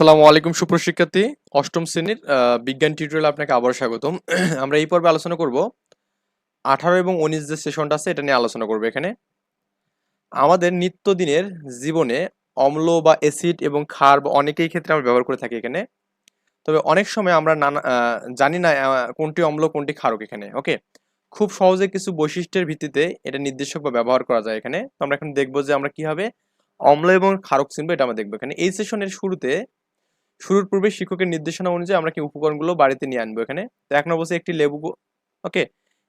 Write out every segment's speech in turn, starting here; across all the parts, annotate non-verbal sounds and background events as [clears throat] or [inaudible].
আসসালামু আলাইকুম সুপ্রশিক্ষার্থী অষ্টম শ্রেণির বিজ্ঞান টিউটোরিয়াল আপনাকে আবার স্বাগতম। [clears throat] আমরা এই পর্বে আলোচনা করব। আঠারো এবং উনিশ যে সেশনটা আছে, এটা নিয়ে আলোচনা করব এখানে। আমাদের নিত্যদিনের জীবনে অম্ল বা অ্যাসিড এবং ক্ষার বা অনেকেই ক্ষেত্রে আমরা ব্যবহার করে থাকি এখানে। তবে অনেক সময় আমরা নানা জানি না কোনটি অম্ল, কোনটি ক্ষারক এখানে ওকে খুব সহজে কিছু বৈশিষ্ট্যের ভিত্তিতে এটা নির্দেশক বা ব্যবহার করা যায় এখানে। তো আমরা এখন দেখব যে আমরা কীভাবে অম্ল এবং ক্ষারক চিনবো এটা আমরা দেখব এখানে। এই সেশনের শুরুতে শুরুর পূর্বে শিক্ষকের নির্দেশনা অনুযায়ী আমরা কি উপকরণগুলো বাড়িতে নিয়ে আনব এখানে? তো এক নম্বর একটি লেবু ওকে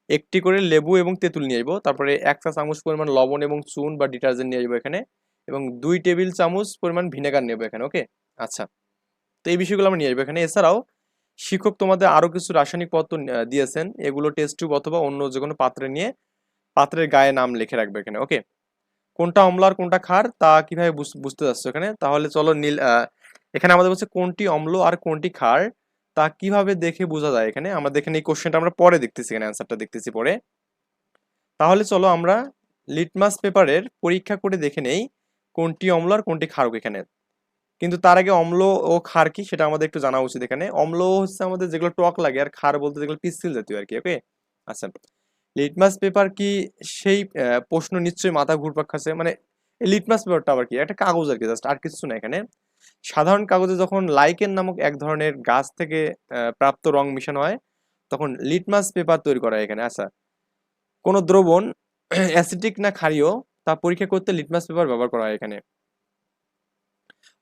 একটি করে লেবু এবং তেঁতুল নিয়ে আসব তারপরে এক চা চামচ পরিমাণ লবণ এবং চুন বা ডিটারজেন্ট নিয়ে আসব এখানে এবং দুই টেবিল চামচ পরিমাণ ভিনেগার নেব এখানে ওকে আচ্ছা তো এই বিষয়গুলো আমরা নিয়ে আসব এখানে। এছাড়াও শিক্ষক তোমাদের আরও কিছু রাসায়নিক আহ, দিয়েছেন। এগুলো টেস্ট টিউব অথবা অন্য যে কোনো পাত্রে নিয়ে পাত্রের গায়ে নাম লিখে রাখবে এখানে ওকে কোনটা অম্ল আর কোনটা খার তা কীভাবে বুঝ- বুঝতে যাচ্ছ এখানে? তাহলে চলো নীল এখানে আমাদের বলছে কোনটি অম্ল আর কোনটি ক্ষার, তা কীভাবে দেখে বোঝা যায় এখানে? আমরা দেখেন এই কোশ্চেনটা আমরা পরে দেখতেছি এখানে অ্যান্সারটা দেখতেছি পরে। তাহলে চলো আমরা লিটমাস পেপারের পরীক্ষা করে দেখে নেই কোনটি অম্ল আর কোনটি ক্ষারক এখানে। কিন্তু তার আগে অম্ল ও ক্ষার কি সেটা আমাদের একটু জানা উচিত এখানে। অম্ল হচ্ছে আমাদের যেগুলো টক লাগে আর ক্ষার বলতে যেগুলো পিসিল জাতীয় আর কি ওকে আচ্ছা লিটমাস পেপার কি সেই প্রশ্ন নিশ্চয়ই মাথা ঘুরপাক খাচ্ছে? মানে লিটমাস পেপারটা আবার কি? একটা কাগজ আর কি জাস্ট আর কিছু না এখানে। সাধারণ কাগজে যখন লাইকেন নামক এক ধরনের গাছ থেকে প্রাপ্ত রং মিশানো হয়, তখন লিটমাস পেপার তৈরি করা হয় এখানে। আচ্ছা কোনো দ্রবণ [clears throat] অ্যাসিডিক না ক্ষারীয়, তা পরীক্ষা করতে লিটমাস পেপার ব্যবহার করা হয় এখানে।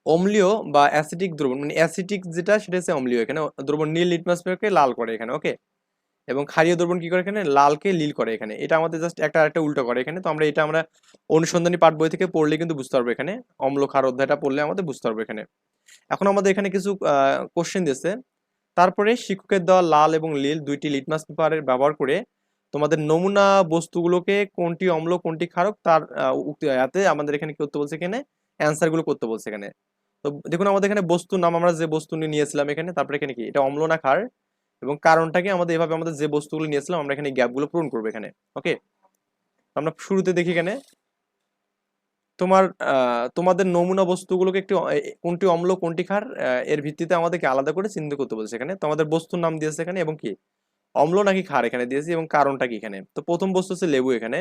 অম্লীয় বা অ্যাসিডিক দ্রবণ মানে অ্যাসিডিক যেটা, সেটা হচ্ছে অম্লীয় এখানে। দ্রবণ নীল লিটমাস পেপারকে লাল করে এখানে, ওকে? এবং ক্ষারীয় দ্রবণ কি করে এখানে? লালকে লীল করে এখানে। এটা আমাদের জাস্ট একটা একটা উল্টো করে এখানে। তো আমরা এটা আমরা অনুসন্ধানী পাঠ বই থেকে পড়লে কিন্তু বুঝতে পারব এখানে। অম্ল ক্ষার অধ্যায়টা পড়লে আমাদের বুঝতে পারব এখানে। এখন আমাদের এখানে কিছু কোশ্চেন দিয়েছে। তারপরে শিক্ষকের দেওয়া লাল এবং নীল দুইটি লিটমাস পেপারের ব্যবহার করে তোমাদের নমুনা বস্তুগুলোকে কোনটি অম্ল, কোনটি ক্ষারক তার উক্তি আমাদের এখানে কি করতে বলছে এখানে? অ্যান্সারগুলো করতে বলছে এখানে। তো দেখুন আমাদের এখানে বস্তুর নাম আমরা যে বস্তু নিয়ে নিয়েছিলাম এখানে, তারপরে এখানে কি? এটা অম্ল না ক্ষার? এবং কারণটাকে আমাদের এভাবে আমাদের যে বস্তুগুলো নিয়েছিলাম আমরা এখানে গ্যাপগুলো পূরণ করব এখানে ওকে আমরা শুরুতে দেখি এখানে তোমার তোমাদের নমুনা বস্তুগুলোকে একটু কোনটি অম্ল কোনটি আহ, এর ভিত্তিতে আমাদেরকে আলাদা করে চিহ্নিত করতে বলছে এখানে। তোমাদের বস্তুর নাম দিয়েছে এখানে এবং কি? অম্ল নাকি ক্ষার এখানে দিয়েছি এবং কারণটা কি এখানে? তো প্রথম বস্তু হচ্ছে লেবু এখানে।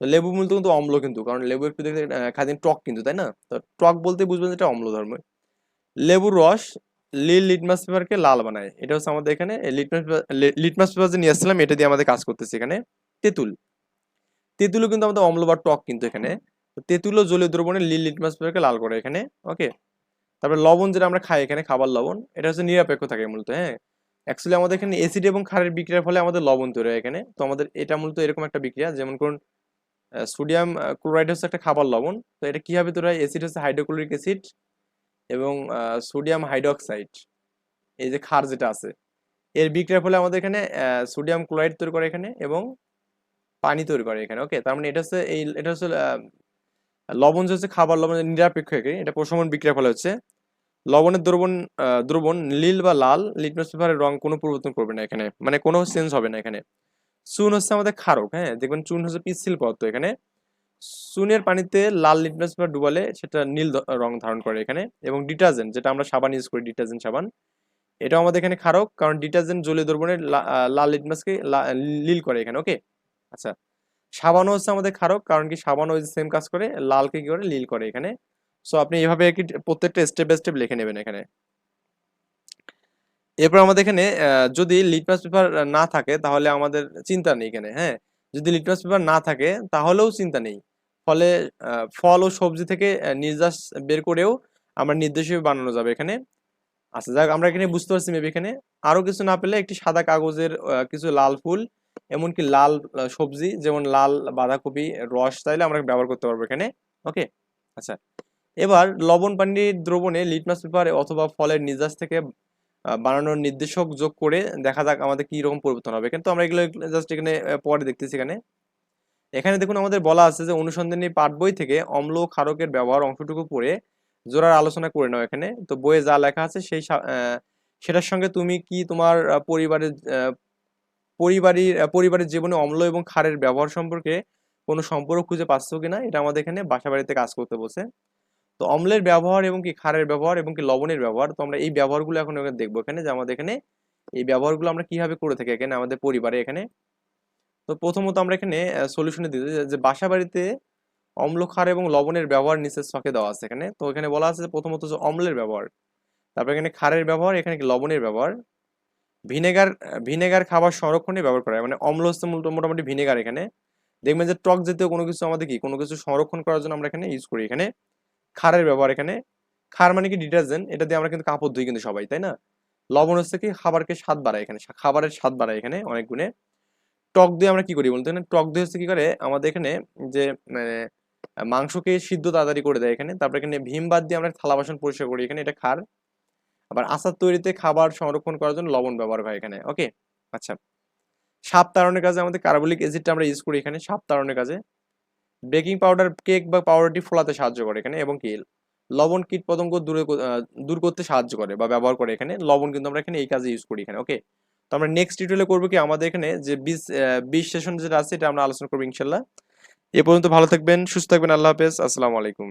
লেবু মূলত কিন্তু অম্ল কিন্তু কারণ লেবু একটু দেখতে খাদিন টক কিন্তু তাই না? তো টক বলতে বুঝবেন এটা অম্ল ধর্ম। লেবুর রস লিল লিটমাস পেপারকে লাল বানায়। এটা হচ্ছে আমাদের এখানে লিটমাস লিটমাস পেপার যে নিয়ে আসছিলাম, এটা দিয়ে আমাদের কাজ করতেছে এখানে তেঁতুল। তেঁতুলও কিন্তু আমাদের অম্ল বা টক কিন্তু এখানে। তেঁতুলও জলীয় দ্রবণে লিল লিটমাস পেপারকে লাল করে এখানে, ওকে? তারপরে লবণ যেটা আমরা খাই এখানে, খাবার লবণ, এটা হচ্ছে নিরপেক্ষ থাকে মূলত হ্যাঁ? অ্যাকচুয়ালি আমাদের এখানে অ্যাসিড এবং ক্ষারের বিক্রিয়ার ফলে আমাদের লবণ তৈরি হয় এখানে। তো আমাদের এটা মূলত এরকম একটা বিক্রিয়া, যেমন করুন সোডিয়াম ক্লোরাইড হচ্ছে একটা খাবার লবণ। তো এটা কীভাবে তৈরি হয়? অ্যাসিড হচ্ছে হাইড্রোক্লোরিক অ্যাসিড এবং সোডিয়াম হাইড্রোক্সাইড এই যে ক্ষার যেটা আছে এর বিক্রিয়ার ফলে আমাদের এখানে সোডিয়াম ক্লোরাইড তৈরি করে এখানে এবং পানি তৈরি করে এখানে ওকে তার মানে এটা হচ্ছে এই এটা হচ্ছে লবণ যে হচ্ছে খাবার লবণ নিরপেক্ষ একে, এটা প্রশমন বিক্রিয়ার ফলে হচ্ছে লবণের দ্রবণ দ্রবণ নীল বা লাল লিটমাস পেপারের রং কোনো পরিবর্তন করবে না এখানে মানে কোনো চেঞ্জ হবে না এখানে। চুন হচ্ছে আমাদের ক্ষারক হ্যাঁ? দেখবেন চুন হচ্ছে পিচ্ছিল পদার্থ এখানে চুনের পানিতে লাল লিটমাস পেপার ডুবালে সেটা নীল রং ধারণ করে এখানে এবং ডিটারজেন্ট যেটা আমরা সাবান ইউজ করি ডিটারজেন্ট সাবান। এটাও আমাদের এখানে খারক কারণ ডিটারজেন্ট জলীয় দ্রবণের লাল লিটমাসকে লা- নীল করে এখানে ওকে আচ্ছা সাবানও হচ্ছে আমাদের খারক কারণ কি সাবানও সেম কাজ করে, লালকে কি করে? লীল করে এখানে। সো আপনি এইভাবে কি প্রত্যেকটা স্টেপ বাই স্টেপ লিখে নেবেন এখানে। এরপর আমাদের এখানে যদি লিটমাস পেপার না থাকে, তাহলে আমাদের চিন্তা নেই এখানে হ্যাঁ? যদি লিটমাস পেপার না থাকে, তাহলেও চিন্তা নেই। ফলে ফল ও সবজি থেকে নির্যাস বের করেও আমরা নির্দেশ বানানো যাবে এখানে। আচ্ছা যাক, আমরা এখানে বুঝতে পারছি মেবি এখানে। আরও কিছু না পেলে একটি সাদা কাগজের কিছু লাল ফুল, এমনকি লাল সবজি, যেমন লাল বাঁধাকপি, রস চাইলে আমরা ব্যবহার করতে পারব এখানে। ওকে? আচ্ছা এবার লবণ পানির দ্রবণে লিটমাস পেপার অথবা ফলের নির্যাস থেকে বানানোর নির্দেশক যোগ করে দেখা যাক আমাদের কি রকম পরিবর্তন হবে। কিন্তু আমরা এগুলো জাস্ট এখানে পরে দেখতেছি এখানে। এখানে দেখুন আমাদের বলা আছে যে অনুসন্ধানী পাঠ বই থেকে অম্ল ক্ষারকের ব্যবহার অংশটুকু পড়ে জোড়ার আলোচনা করে নাও এখানে। তো বইয়ে যা লেখা আছে সেই সেটার সঙ্গে তুমি কি তোমার পরিবারের পরিবারের পরিবারের জীবনে অম্ল এবং ক্ষারের ব্যবহার সম্পর্কে কোনো সম্পর্ক খুঁজে পাচ্ছ কিনা? এটা আমাদের এখানে বাসা বাড়িতে কাজ করতে বলছে। তো অম্লের ব্যবহার এবং কি ক্ষারের ব্যবহার এবং কি লবণের ব্যবহার, তো আমরা এই ব্যবহারগুলো এখন দেখব এখানে যে আমাদের এখানে এই ব্যবহারগুলো আমরা কীভাবে করে থাকি এখানে আমাদের পরিবারে এখানে। তো প্রথমত আমরা এখানে সলিউশনে দিতে যে বাসা বাড়িতে অম্ল, ক্ষার এবং লবণের ব্যবহার নিচের ছকে দেওয়া আছে এখানে। তো এখানে বলা আছে যে প্রথমত হচ্ছে অম্লের ব্যবহার, তারপর এখানে ক্ষারের ব্যবহার, এখানে লবণের ব্যবহার। ভিনেগার ভিনেগার খাবার সংরক্ষণে ব্যবহার করা হয় মানে অম্ল হচ্ছে মোটামুটি ভিনেগার এখানে। দেখবেন যে টক জাতীয় কোনো কিছু আমাদের কি, কোনো কিছু সংরক্ষণ করার জন্য আমরা এখানে ইউজ করি এখানে। খারের ব্যবহার এখানে। খার মানে কি ডিটারজেন্ট, এটা দিয়ে আমরা কিন্তু কাপড় ধুই কিন্তু সবাই, তাই না? লবণ হচ্ছে কি খাবারকে স্বাদ বাড়ায় এখানে খাবারের স্বাদ বাড়ায় এখানে অনেক গুণে। টক দিয়ে আমরা কি করি বলতে এখানে টক দিয়ে হচ্ছে কি করে? আমাদের এখানে যে মানে মাংসকে সিদ্ধ তাড়াতাড়ি করে দেয় এখানে। তারপরে এখানে ভীম বাদ দিয়ে আমরা থালা বাসন পরিষ্কার করি। এখানে এটা খার। আবার আচার তৈরিতে খাবার সংরক্ষণ করার জন্য লবণ ব্যবহার হয় এখানে, ওকে? আচ্ছা। সাপ তাড়নের কাজে আমাদের কার্বলিক অ্যাসিডটা আমরা ইউজ করি এখানে, সাপ তাড়নের কাজে। বেকিং পাউডার, কেক বা পাউডারটি ফোলাতে সাহায্য করে এখানে এবং কি? লবণ কীট পতঙ্গ দূরে দূর করতে সাহায্য করে বা ব্যবহার করে এখানে। লবণ কিন্তু আমরা এখানে এই কাজে ইউজ করি এখানে, ওকে? তো আমরা নেক্সট টিউটোরিয়ালে করব কি আমাদের এখানে যে বিশ বিশ সেশন যেটা আছে এটা আমরা আলোচনা করব ইনশাল্লাহ এ পর্যন্ত ভালো থাকবেন, সুস্থ থাকবেন, আল্লাহ হাফেজ, আসসালামু আলাইকুম।